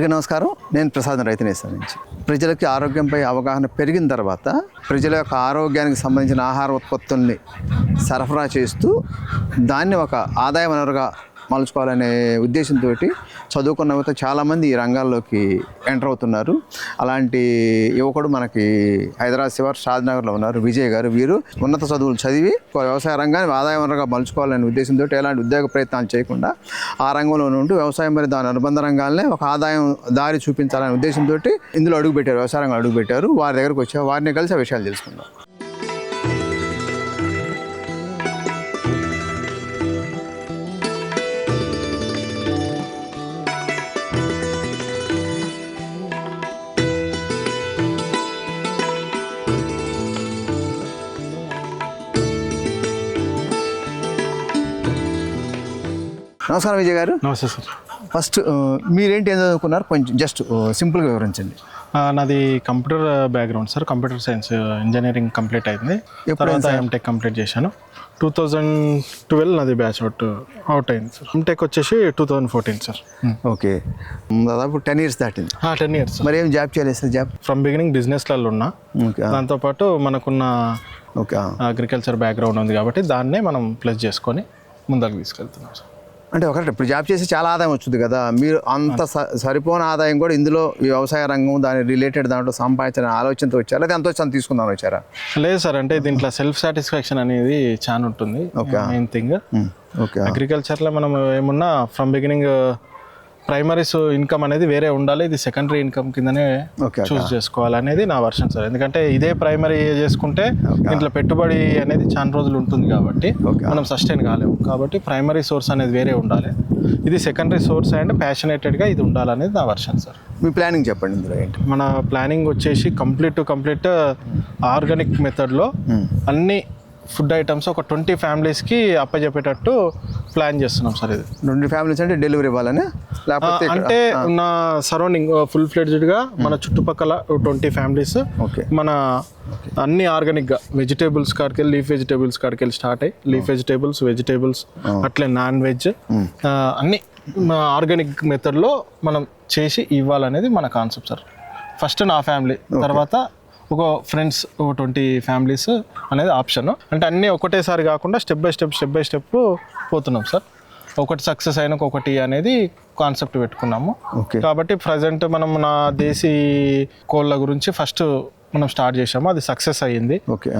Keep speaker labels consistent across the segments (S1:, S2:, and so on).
S1: అందరికీ నమస్కారం. నేను ప్రసాద్ రైతునేశ్వరం నుంచి. ప్రజలకి ఆరోగ్యంపై అవగాహన పెరిగిన తర్వాత ప్రజల యొక్క ఆరోగ్యానికి సంబంధించిన ఆహార ఉత్పత్తుల్ని సరఫరా చేస్తూ దాన్ని ఒక ఆదాయ వనరుగా మలుచుకోవాలనే ఉద్దేశంతో చదువుకున్న యువత చాలామంది ఈ రంగాల్లోకి ఎంటర్ అవుతున్నారు. అలాంటి యువకుడు మనకి హైదరాబాద్ శివార్ షాద్నగర్లో ఉన్నారు. విజయ్ గారు వీరు ఉన్నత చదువులు చదివి ఒక వ్యవసాయ రంగాన్ని ఆదాయ వనరుగా మలుచుకోవాలనే ఉద్దేశంతో ఎలాంటి ఉద్యోగ ప్రయత్నాలు చేయకుండా ఆ రంగంలో ఉంటూ వ్యవసాయం మరి దాని అనుబంధ రంగాలనే ఒక ఆదాయం దారి చూపించాలనే ఉద్దేశంతో ఇందులో అడుగుపెట్టారు వ్యవసాయ రంగం అడుగుపెట్టారు. వారి దగ్గరకు వచ్చి వారిని కలిసి ఆ విషయాలు తెలుసుకుందాం. నమస్కారం విజయ్ గారు.
S2: నమస్తే సార్.
S1: ఫస్ట్ మీరేంటి ఏం చదువుకున్నారు? కొంచెం జస్ట్ సింపుల్గా వివరించండి.
S2: నాది computer background sir. Computer science engineering complete అయింది. తర్వాత ఎంటెక్ కంప్లీట్ చేశాను. టూ థౌజండ్ ట్వెల్వ్ నాది బ్యాచ్ అవుట్ అవుట్ అయింది సార్. ఎంటెక్ వచ్చేసి two thousand fourteen sir.
S1: Okay దాదాపు టెన్ ఇయర్స్ దాటింది.
S2: టెన్ ఇయర్స్
S1: మరి ఏం జాబ్ చేయలేదు సార్ జాబ్?
S2: ఫ్రమ్ బిగినింగ్ బిజినెస్లలో ఉన్నా.
S1: ఓకే
S2: దాంతోపాటు మనకున్న
S1: ఓకే
S2: అగ్రికల్చర్ బ్యాక్గ్రౌండ్ ఉంది కాబట్టి దాన్నే మనం ప్లస్ చేసుకొని ముందరకు తీసుకెళ్తున్నాం సార్.
S1: అంటే ఒకటి ఇప్పుడు జాబ్ చేసి చాలా ఆదాయం వచ్చింది కదా మీరు అంత సరిపోని ఆదాయం కూడా ఇందులో ఈ వ్యవసాయ రంగం దాని రిలేటెడ్ దాంట్లో సంపాదించిన ఆలోచనతో వచ్చారా? లేదా ఎంత తీసుకుందాం వచ్చారా?
S2: లేదు సార్ అంటే దీంట్లో సెల్ఫ్ సాటిస్ఫాక్షన్ అనేది చాలా ఉంటుంది మెయిన్ థింగ్
S1: ఓకే.
S2: అగ్రికల్చర్లో మనం ఏమున్నా ఫ్రమ్ బిగినింగ్ ప్రైమరీస్ ఇన్కమ్ అనేది వేరే ఉండాలి. ఇది సెకండరీ ఇన్కమ్ కిందనే చూస్ చేసుకోవాలి అనేది నా వర్షన్ సార్ ఎందుకంటే ఇదే ప్రైమరీ చేసుకుంటే దీంట్లో పెట్టుబడి అనేది చాలా రోజులు ఉంటుంది కాబట్టి. మనం సస్టైన్ కాలేము. కాబట్టి ప్రైమరీ సోర్స్ అనేది వేరే ఉండాలి. ఇది సెకండరీ సోర్స్ అండ్ ప్యాషనేటెడ్గా ఇది ఉండాలనేది నా వర్షన్ సార్
S1: మీ ప్లానింగ్ చెప్పండి ఇందులో ఏంటి?
S2: మన ప్లానింగ్ వచ్చేసి కంప్లీట్ టు కంప్లీట్ ఆర్గానిక్ మెథడ్లో అన్ని ఫుడ్ ఐటమ్స్ ఒక ట్వంటీ ఫ్యామిలీస్కి అప్పచెప్పేటట్టు ప్లాన్ చేస్తున్నాం సార్ ఇది.
S1: రెండు ఫ్యామిలీస్ అంటే డెలివరీ ఇవ్వాలని? లేకపోతే
S2: అంటే నా సరౌండింగ్ ఫుల్ ఫ్లెడ్జ్డ్గా మన చుట్టుపక్కల ట్వంటీ ఫ్యామిలీస్
S1: ఓకే.
S2: మన అన్ని ఆర్గానిక్గా వెజిటేబుల్స్ కాడికి లీఫ్ వెజిటేబుల్స్ కాడికి వెళ్ళి స్టార్ట్ అయ్యి లీఫ్ వెజిటేబుల్స్ వెజిటేబుల్స్ అట్లే నాన్ వెజ్ అన్ని ఆర్గానిక్ మెథడ్లో మనం చేసి ఇవ్వాలనేది మన కాన్సెప్ట్ సార్ ఫస్ట్ నా ఫ్యామిలీ తర్వాత ఒక ఫ్రెండ్స్ ఒక ట్వంటీ ఫ్యామిలీస్ అనేది ఆప్షన్ అంటే అన్నీ ఒకటేసారి కాకుండా step by step step by step పోతున్నాం సార్. ఒకటి సక్సెస్ అయిన ఒకటి అనేది కాన్సెప్ట్ పెట్టుకున్నాము.
S1: ఓకే
S2: కాబట్టి ప్రజెంట్ మనం నా దేశీ కోళ్ళ గురించి ఫస్ట్ మనం స్టార్ట్ చేసాము అది సక్సెస్ అయ్యింది.
S1: ఓకే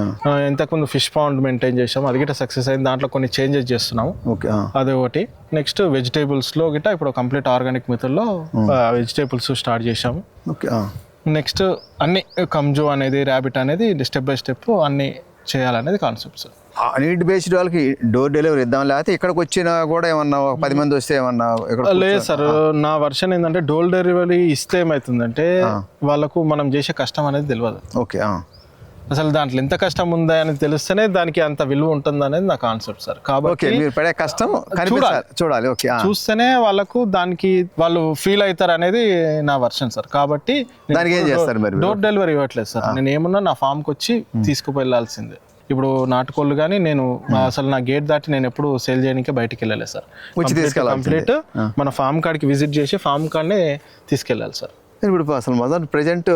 S2: ఇంతకుముందు ఫిష్ పౌండ్ మెయింటైన్ చేసాము అది గిట్ట సక్సెస్ అయింది. దాంట్లో కొన్ని చేంజెస్ చేస్తున్నాము.
S1: ఓకే
S2: అది ఒకటి. నెక్స్ట్ వెజిటేబుల్స్లో గిట్ట ఇప్పుడు కంప్లీట్ ఆర్గానిక్ మెథడ్లో వెజిటేబుల్స్ స్టార్ట్ చేసాము
S1: ఓకే.
S2: నెక్స్ట్ అన్ని కంజు అనేది ర్యాబిట్ అనేది స్టెప్ బై స్టెప్ అన్ని చేయాలనేది కాన్సెప్ట్ సార్
S1: ఆ నీడ్ బేస్డ్ వాళ్ళకి డోర్ డెలివరీ ఇద్దాం లేకపోతే ఇక్కడికి వచ్చినా కూడా ఏమన్నా ఒక పది మంది వస్తే ఏమన్నా
S2: లేదు సార్ నా వర్షన్ ఏంటంటే డోల్ డెలివరీ ఇస్తే ఏమవుతుందంటే వాళ్ళకు మనం చేసే కష్టం అనేది తెలియదు
S1: ఓకే.
S2: అసలు దాంట్లో ఎంత కష్టం ఉందా అని తెలిస్తేనే దానికి అంత విలువ ఉంటుంది అనేది నా కాన్సెప్ట్ సార్ కాబట్టి
S1: మీరు పడే కష్టం చూడాలి. ఓకే.
S2: చూస్తేనే వాళ్ళకు దానికి వాళ్ళు ఫీల్ అవుతారు అనేది నా వర్షన్ సార్ కాబట్టి నేను
S1: దానికి ఏం చేస్తారు మరి?
S2: డోర్ డెలివరీ ఇవ్వట్లేదు సార్ నేను ఏమున్నా నా ఫామ్కి వచ్చి తీసుకువెళ్ళాల్సిందే ఇప్పుడు నాటుకోళ్ళు కానీ నేను అసలు నా గేట్ దాటి నేను ఎప్పుడు సేల్ చేయడానికి బయటికి వెళ్ళలేదు సార్. కంప్లీట్ మన ఫామ్ కాడికి విజిట్ చేసి ఫామ్ కాడనే తీసుకెళ్ళాలి సార్
S1: ఇప్పుడు అసలు మొదటి ప్రజెంట్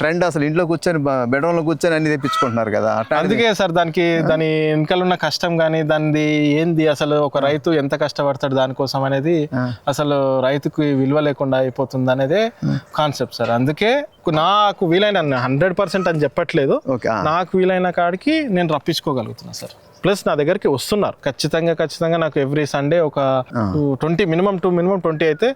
S1: ట్రెండ్ అసలు ఇంట్లో కూర్చొని బెడ్రూమ్లో కూర్చొని అన్ని తెప్పించుకుంటున్నారు కదా.
S2: అందుకే సార్ దానికి దాని వెనకాల ఉన్న కష్టం కానీ దానిది ఏంది అసలు ఒక రైతు ఎంత కష్టపడతాడు దానికోసం అనేది అసలు రైతుకి విలువ లేకుండా అయిపోతుంది అనేదే కాన్సెప్ట్ సార్. అందుకే నాకు వీలైన హండ్రెడ్ పర్సెంట్ అని చెప్పట్లేదు. నాకు వీలైన కాడికి నేను రప్పించుకోగలుగుతున్నా సార్. ప్లస్ నా దగ్గరికి వస్తున్నారు. ఖచ్చితంగా ఖచ్చితంగా నాకు ఎవ్రీ సండే ఒక twenty minimum two minimum twenty అయితే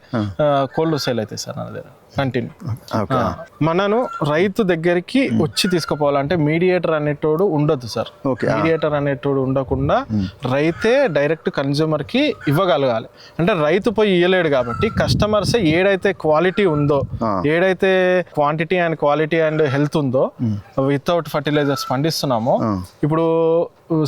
S2: కోల్డ్ సేల్ అవుతాయి సార్ నా దగ్గర. Continue
S1: okay.
S2: మనను రైతు దగ్గరికి వచ్చి తీసుకుపోవాలంటే మీడియేటర్ అనేటోడు ఉండొద్దు సార్. మీడియేటర్ అనేటోడు ఉండకుండా రైతే డైరెక్ట్ కన్జ్యూమర్కి ఇవ్వగలగాలి. అంటే రైతు పోయి ఇయ్యలేడు కాబట్టి కస్టమర్స్ ఏడైతే క్వాలిటీ ఉందో ఏడైతే quantity and quality and health ఉందో వితౌట్ ఫర్టిలైజర్స్ పండిస్తున్నామో ఇప్పుడు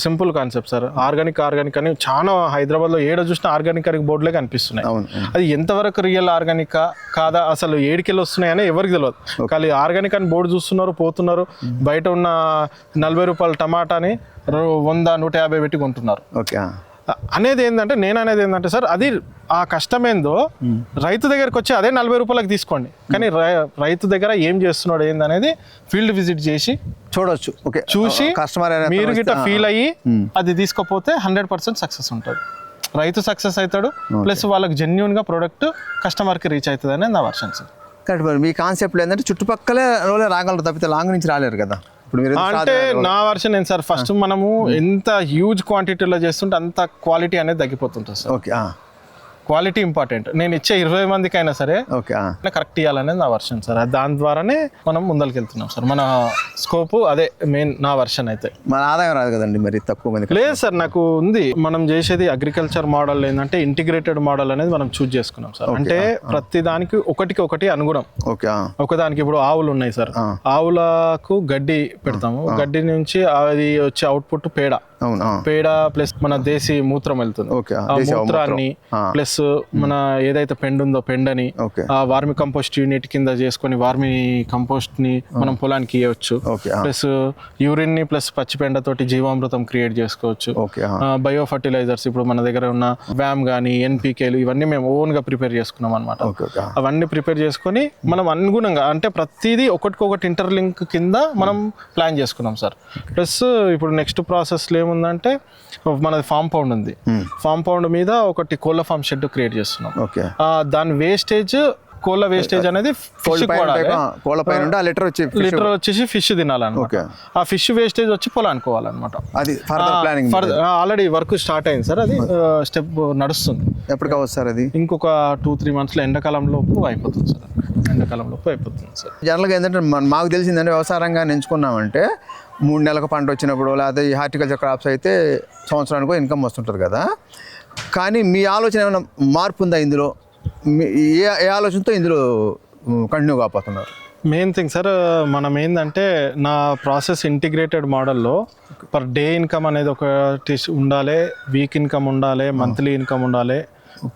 S2: simple concept sir. Organic organic అని చాలా హైదరాబాద్లో ఏడ చూసినా ఆర్గానిక్ అని బోర్డులే కనిపిస్తున్నాయి. అది ఎంతవరకు రియల్ ఆర్గానిక్ కాదా? అసలు ఏడికెళ్ళి వస్తున్నాయని ఎవరికి తెలియదు కానీ ఆర్గానిక్ అని బోర్డు చూస్తున్నారు పోతున్నారు బయట ఉన్న నలభై రూపాయల టమాటాని వంద నూట యాభై పెట్టి కొంటున్నారు.
S1: ఓకే.
S2: అనేది ఏంటంటే నేను అనేది ఏంటంటే సార్ అది ఆ కష్టం ఏందో రైతు దగ్గరకు వచ్చి అదే నలభై రూపాయలకు తీసుకోండి. కానీ రైతు దగ్గర ఏం చేస్తున్నాడు ఏందనేది ఫీల్డ్ విజిట్ చేసి
S1: చూడొచ్చు. ఓకే
S2: చూసి
S1: కస్టమర్
S2: మీరు గిట్ట ఫీల్ అయ్యి అది తీసుకోపోతే హండ్రెడ్ పర్సెంట్ సక్సెస్ ఉంటుంది. రైతు సక్సెస్ అవుతాడు ప్లస్ వాళ్ళకి జెన్యున్గా ప్రోడక్ట్ కస్టమర్కి రీచ్ అవుతుంది అనేది నా వర్షన్ సార్.
S1: కరెక్ట్ మరి మీ కాన్సెప్ట్ ఏంటంటే చుట్టుపక్కలే రోజులే రాగలరు తప్పితే లాంగ్ నుంచి రాలేరు కదా. ఇప్పుడు మీరు
S2: అంటే నా వర్షన్ ఏంటి సార్? ఫస్ట్ మనము ఎంత హ్యూజ్ క్వాంటిటీలో చేస్తుంటే అంత క్వాలిటీ అనేది తగ్గిపోతుంటుంది సార్.
S1: Okay
S2: quality important. నేను ఇచ్చే ఇరవై మందికి అయినా సరే
S1: ఓకే.
S2: కరెక్ట్ ఇవ్వాలనేది నా వర్షన్ సార్. దాని ద్వారానే మనం ముందరికి వెళ్తున్నాం సార్. మన స్కోప్ అదే మెయిన్ నా వర్షన్ అయితే.
S1: మన ఆదాయం రాదు కదండి మరి తక్కువ మంది
S2: లేదు సార్ నాకు ఉంది. మనం చేసేది అగ్రికల్చర్ మోడల్ ఏంటంటే ఇంటిగ్రేటెడ్ మోడల్ అనేది మనం చూజ్ చేసుకున్నాం సార్. అంటే ప్రతి దానికి ఒకటికి ఒకటి అనుగుణం.
S1: ఓకే
S2: ఒకదానికి ఇప్పుడు ఆవులు ఉన్నాయి సార్. ఆవులకు గడ్డి పెడతాము. గడ్డి నుంచి అది వచ్చే అవుట్పుట్ పేడ.
S1: అవును?
S2: పేడ ప్లస్ మన దేశీ మూత్రం వెళ్తుంది.
S1: ఓకే
S2: ఆ మూత్రాన్ని. ప్లస్ మన ఏదైతే పెండు ఉందో పెండని ఆ వార్మి కంపోస్ట్ యూనిట్ కింద చేసుకొని వార్మి కంపోస్ట్ని మనం పొలానికి ఇవ్వచ్చు ప్లస్ యూరిన్ని ప్లస్ పచ్చి పెండతోటి జీవామృతం క్రియేట్ చేసుకోవచ్చు. బయో ఫర్టిలైజర్స్ ఇప్పుడు మన దగ్గర ఉన్న వ్యామ్ కానీ ఎన్పికేలు ఇవన్నీ మేము ఓన్గా ప్రిపేర్ చేసుకున్నాం అనమాట అవన్నీ ప్రిపేర్ చేసుకొని మనం అనుగుణంగా అంటే ప్రతిదీ ఒకటికొకటి ఇంటర్లింక్ కింద మనం ప్లాన్ చేసుకున్నాం సార్. ప్లస్ ఇప్పుడు నెక్స్ట్ ప్రాసెస్లో ఏముందంటే మనది ఫామ్ పౌండ్ ఉంది. ఫామ్ పౌండ్ మీద ఒకటి కోళ్ళ ఫామ్ షెడ్ క్రియేట్ చేస్తున్నాం. దాని వేస్టేజ్ కోళ్ళ వేస్టేజ్ అనేది ఫిష్
S1: ఆ, కోళ్ళ పైన లిటర్ వచ్చి
S2: లీటర్ వచ్చేసి ఫిష్ తినాలన్నమాట. ఆ ఫిష్ వేస్టేజ్ వచ్చి పొలానికి పోవాలన్నమాట.
S1: అది ప్లానింగ్
S2: ఆల్రెడీ వర్క్ స్టార్ట్ అయింది సార్. అది స్టెప్ నడుస్తుంది.
S1: ఎప్పుడు కావచ్చు సార్ అది?
S2: ఇంకొక టూ త్రీ మంత్స్లో ఎండాకాలంలోపు అయిపోతుంది సార్ ఎండాకాలంలోపు అయిపోతుంది సార్.
S1: జనరల్గా ఏంటంటే మన- మాకు తెలిసిందంటే వ్యవసాయ రంగాన్ని ఎంచుకున్నామంటే మూడు నెలలకు పంట వచ్చినప్పుడు లేకపోతే ఈ హార్టికల్చర్ క్రాప్స్ అయితే సంవత్సరానికి ఇన్కమ్ వస్తుంటుంది కదా. కానీ మీ ఆలోచన ఏమైనా మార్పు ఉందా ఇందులో? మీ ఏ ఏ ఆలోచనతో ఇందులో కంటిన్యూ కాకపోతున్నారు
S2: మెయిన్ థింగ్ సార్ మనం ఏంటంటే నా ప్రాసెస్ ఇంటిగ్రేటెడ్ మోడల్లో పర్ డే ఇన్కమ్ అనేది ఒకటి ఉండాలి వీక్ ఇన్కమ్ ఉండాలి మంత్లీ ఇన్కమ్ ఉండాలి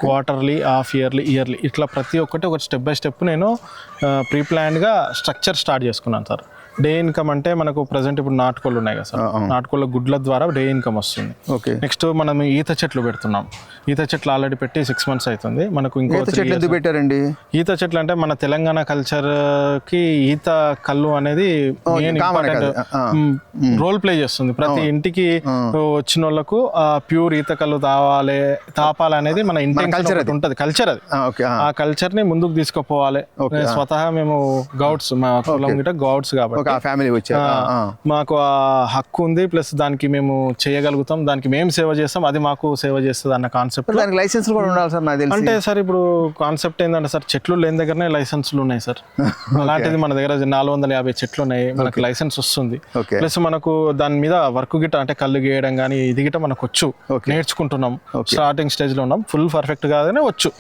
S2: క్వార్టర్లీ హాఫ్ ఇయర్లీ ఇయర్లీ ఇట్లా ప్రతి ఒక్కటి ఒక స్టెప్ బై స్టెప్ నేను ప్రీ ప్లాన్డ్గా స్ట్రక్చర్ స్టార్ట్ చేసుకున్నాను సార్. డే ఇన్కమ్ అంటే మనకు ప్రజెంట్ ఇప్పుడు నాటుకోళ్ళు ఉన్నాయి కదా సార్. నాటుకోళ్ళ గుడ్ల ద్వారా డే ఇన్కమ్ వస్తుంది.
S1: ఓకే
S2: నెక్స్ట్ మనం ఈత చెట్లు పెడుతున్నాం. ఈత చెట్లు ఆల్రెడీ పెట్టి సిక్స్ మంత్స్ అవుతుంది. మనకు ఇంకో
S1: ఈత చెట్లు ఎందుకు పెట్టారండి?
S2: ఈత చెట్లు అంటే మన తెలంగాణ కల్చర్కి ఈత కళ్ళు అనేది రోల్ ప్లే చేస్తుంది. ప్రతి ఇంటికి వచ్చిన వాళ్ళకు ఆ ప్యూర్ ఈత కళ్ళు తావాలి తాపాలి అనేది మన ఇంటెన్షన్ ఒకటి ఉంటది. కల్చర్ అది.
S1: ఆ,
S2: కల్చర్ని ముందుకు తీసుకుపోవాలి. స్వతహా మేము గౌడ్స్ మా కులం గిట్ట గౌడ్స్ కాబట్టి.
S1: ఫ్యామిలీ.
S2: మాకు ఆ హక్కు ఉంది ప్లస్ దానికి మేము చేయగలుగుతాం దానికి మేము సేవ చేస్తాం అది మాకు సేవ చేస్తుంది అన్న కాన్సెప్ట్
S1: దానికి లైసెన్స్ కూడా ఉండాలి సార్ నాకు తెలిసి.
S2: అంటే సార్ ఇప్పుడు కాన్సెప్ట్ ఏంటంటే సార్ చెట్లు లేని దగ్గరనే లైసెన్స్లు ఉన్నాయి సార్. అలాంటిది మన దగ్గర నాలుగు వందల యాభై చెట్లు ఉన్నాయి మనకు లైసెన్స్ వస్తుంది. ప్లస్ మనకు దాని మీద వర్క్ గిట్ట అంటే కళ్ళు గీయడం కానీ ఇది గిట్ట మనకు వచ్చు. నేర్చుకుంటున్నాం. స్టార్టింగ్ స్టేజ్లో ఉన్నాం. ఫుల్ పర్ఫెక్ట్ కాదనే వచ్చు.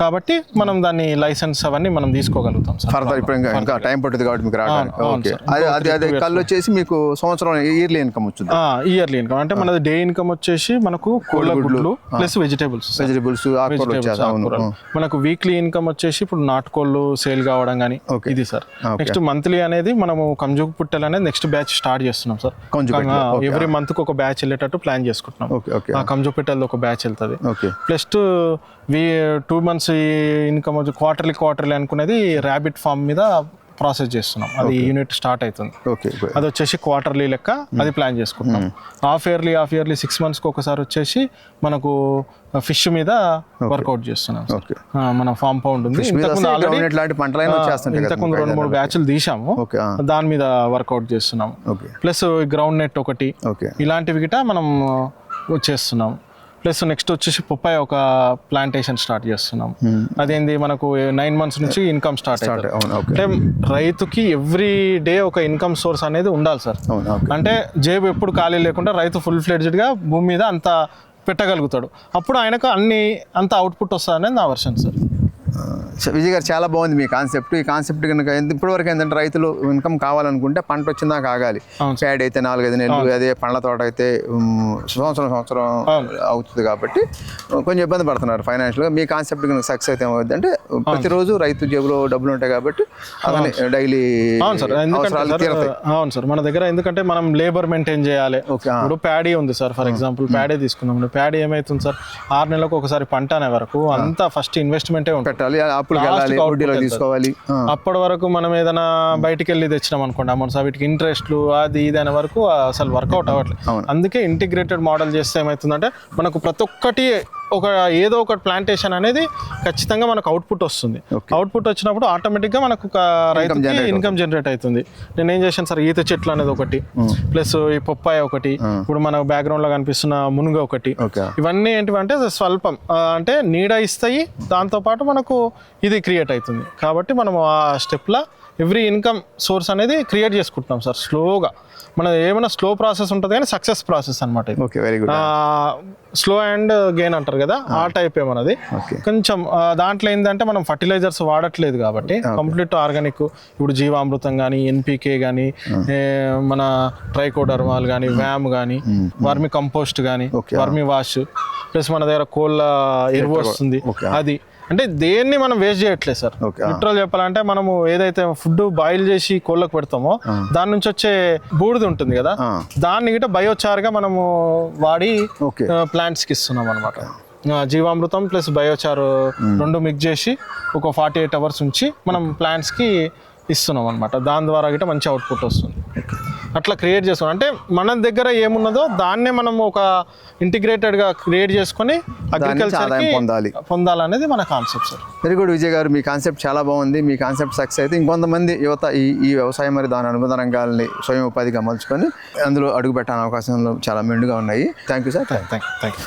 S2: కాబట్టి మనం దాన్ని లైసెన్స్ అవన్నీ మనం తీసుకోగలుగుతాం సార్.
S1: ఫర్దర్ ఇప్పుడు ఇంకా ఇంకా టైం పడుతుంది కాబట్టి మీకు రావడానికి. ఓకే. అది అది అది కళ్ళు వచ్చేసి మీకు సంవత్సరం ఇయర్లీ ఇన్కమ్ వచ్చింది.
S2: Yearly income. అంటే మనది డే ఇన్కమ్ వచ్చేసి మనకు కోళ్ళ గుడ్లు. ప్లస్ వెజిటేబుల్స్
S1: వెజిటబుల్స్
S2: మనకు వీక్లీ ఇన్కమ్ వచ్చేసి ఇప్పుడు నాటుకోళ్ళు సేల్ కావడం కానీ ఇది సార్. నెక్స్ట్ మంత్లీ అనేది మనము కంజు పుట్టెలు అనేది నెక్స్ట్ బ్యాచ్ స్టార్ట్ చేస్తున్నాం సార్. ఎవ్రీ మంత్కి ఒక బ్యాచ్ వెళ్ళేటట్టు ప్లాన్ చేసుకుంటున్నాం. కంజు పిట్టెలది ఒక బ్యాచ్ వెళ్తుంది. ప్లస్ వి టూ మంత్స్ ఇన్కమ్ వచ్చి క్వార్టర్లీ క్వార్టర్లీ అనుకునేది ర్యాబిట్ ఫామ్ మీద ప్రాసెస్ చేస్తున్నాం. అది యూనిట్ స్టార్ట్ అవుతుంది.
S1: ఓకే
S2: అది వచ్చేసి క్వార్టర్లీ లెక్క అది ప్లాన్ చేసుకుంటున్నాం half yearly half yearly six మంత్స్కి ఒకసారి వచ్చేసి మనకు ఫిష్ మీద వర్కౌట్ చేస్తున్నాం. మన ఫామ్ పౌండ్ ఉంది. ఇంతకుముందు రెండు మూడు బ్యాచ్లు తీసాము దాని మీద వర్కౌట్ చేస్తున్నాం. ప్లస్ గ్రౌండ్ నెట్ ఒకటి
S1: ఓకే
S2: ఇలాంటివి గిట మనం చేస్తున్నాం. ప్లస్ నెక్స్ట్ వచ్చేసి పొప్పాయ ఒక ప్లాంటేషన్ స్టార్ట్ చేస్తున్నాం. అదేంది మనకు నైన్ మంత్స్ నుంచి ఇన్కమ్ స్టార్ట్ అంటే రైతుకి ఎవ్రీ డే ఒక ఇన్కమ్ సోర్స్ అనేది ఉండాలి సార్. అంటే జేబు ఎప్పుడు ఖాళీ లేకుండా రైతు ఫుల్ ఫ్లెడ్జ్డ్గా భూమి మీద అంత పెట్టగలుగుతాడు. అప్పుడు ఆయనకు అన్ని అంత అవుట్పుట్ వస్తుంది అనేది నా వర్షన్ సార్.
S1: విజయ్ గారు చాలా బాగుంది మీ కాన్సెప్ట్ ఈ కాన్సెప్ట్ కనుక ఇప్పటివరకు ఏంటంటే రైతులు ఇన్కమ్ కావాలనుకుంటే పంట వచ్చిందాక ఆగాలి ప్యాడ్ అయితే నాలుగైదు నెలలు అదే పండ్ల తోట అయితే సంవత్సరం సంవత్సరం అవుతుంది కాబట్టి కొంచెం ఇబ్బంది పడుతున్నారు ఫైనాన్షియల్గా మీ కాన్సెప్ట్ కనుక సక్సెస్ అయితే ఏమవుతుంది అంటే ప్రతిరోజు రైతు జేబులో డబ్బులు ఉంటాయి కాబట్టి అలానే డైలీ
S2: అవును సార్. మన దగ్గర ఎందుకంటే మనం లేబర్ మెయింటైన్ చేయాలి.
S1: ఓకే
S2: ఇప్పుడు ప్యాడీ ఉంది సార్ ఫర్ ఎగ్జాంపుల్ ప్యాడీ తీసుకుందాం ప్యాడీ ఏమైతుంది సార్? ఆరు నెలలకు ఒకసారి పంట అనే వరకు అంతా ఫస్ట్ ఇన్వెస్ట్మెంటే ఉంటుంది.
S1: పెట్టాలి అప్పులకు వెళ్ళాలి వడ్డీలో. తీసుకోవాలి.
S2: అప్పటి వరకు మనం ఏదైనా బయటికి వెళ్ళి తెచ్చినాం అనుకోండి అమౌంట్స్ వీటికి ఇంట్రెస్ట్లు అది ఇది అనే వరకు అసలు వర్కౌట్ అవ్వట్లేదు. అందుకే ఇంటిగ్రేటెడ్ మోడల్ చేస్తే ఏమవుతుందంటే మనకు ప్రతి ఒక్కటి ఒక ఏదో ఒక ప్లాంటేషన్ అనేది ఖచ్చితంగా మనకు అవుట్పుట్ వస్తుంది. అవుట్పుట్ వచ్చినప్పుడు ఆటోమేటిక్గా మనకు ఒక రైతుకి ఇన్కమ్ జనరేట్ అవుతుంది. నేను ఏం చేశాను సార్? ఈత చెట్లు అనేది ఒకటి ప్లస్ ఈ పొప్పాయ ఒకటి ఇప్పుడు మన background లో కనిపిస్తున్న మునుగ ఒకటి. ఇవన్నీ ఏంటివంటే స్వల్పం. అంటే నీడ ఇస్తాయి దాంతోపాటు మనకు ఇది క్రియేట్ అవుతుంది. కాబట్టి మనం ఆ స్టెప్లో ఎవ్రీ ఇన్కమ్ సోర్స్ అనేది క్రియేట్ చేసుకుంటున్నాం సార్ స్లోగా మన ఏమైనా స్లో ప్రాసెస్ ఉంటుంది కానీ సక్సెస్ ప్రాసెస్ అనమాట
S1: okay very good
S2: slow and gain అంటారు కదా ఆ. టైప్ ఏమన్నది కొంచెం దాంట్లో ఏంటంటే మనం ఫర్టిలైజర్స్ వాడట్లేదు కాబట్టి కంప్లీట్ ఆర్గానిక్ ఇప్పుడు జీవామృతం కానీ ఎన్పికే కానీ మన ట్రైకోడర్మాల్ కానీ వ్యామ్ కానీ వర్మి కంపోస్ట్ కానీ. వర్మి వాష్ ప్లస్ మన దగ్గర కోళ్ళ ఎరువు వస్తుంది. అది. అంటే దేన్ని మనం వేస్ట్ చేయట్లేదు సార్. లిటరల్ చెప్పాలంటే మనము ఏదైతే ఫుడ్ బాయిల్ చేసి కోళ్ళకు పెడతామో దాని నుంచి వచ్చే బూడిద ఉంటుంది కదా. దాన్ని గిట్ట బయోచార్గా మనము వాడి ప్లాంట్స్కి ఇస్తున్నాం అనమాట జీవామృతం ప్లస్ బయోచార్ రెండు మిక్స్ చేసి ఒక ఫార్టీ ఎయిట్ అవర్స్ ఉంచి మనం ప్లాంట్స్కి ఇస్తున్నాం అనమాట దాని ద్వారా గిట్ట మంచి అవుట్పుట్ వస్తుంది. అట్లా క్రియేట్ చేసుకున్నాం అంటే మన దగ్గర ఏమున్నదో దాన్నే మనం ఒక ఇంటిగ్రేటెడ్గా క్రియేట్ చేసుకొని అగ్రికల్చర్
S1: పొందాలి.
S2: పొందాలనేది మన concept sir
S1: very good Vijay garu. మీ కాన్సెప్ట్ చాలా బాగుంది. మీ కాన్సెప్ట్ సక్సెస్ అయితే ఇంకొంతమంది యువత ఈ ఈ వ్యవసాయం మరి దాని అనుబంధ రంగాల్ని స్వయం ఉపాధిగా మలుచుకొని అందులో అడుగు పెట్టాలని అవకాశాలు చాలా మెండుగా ఉన్నాయి. Thank you sir
S2: thank thank you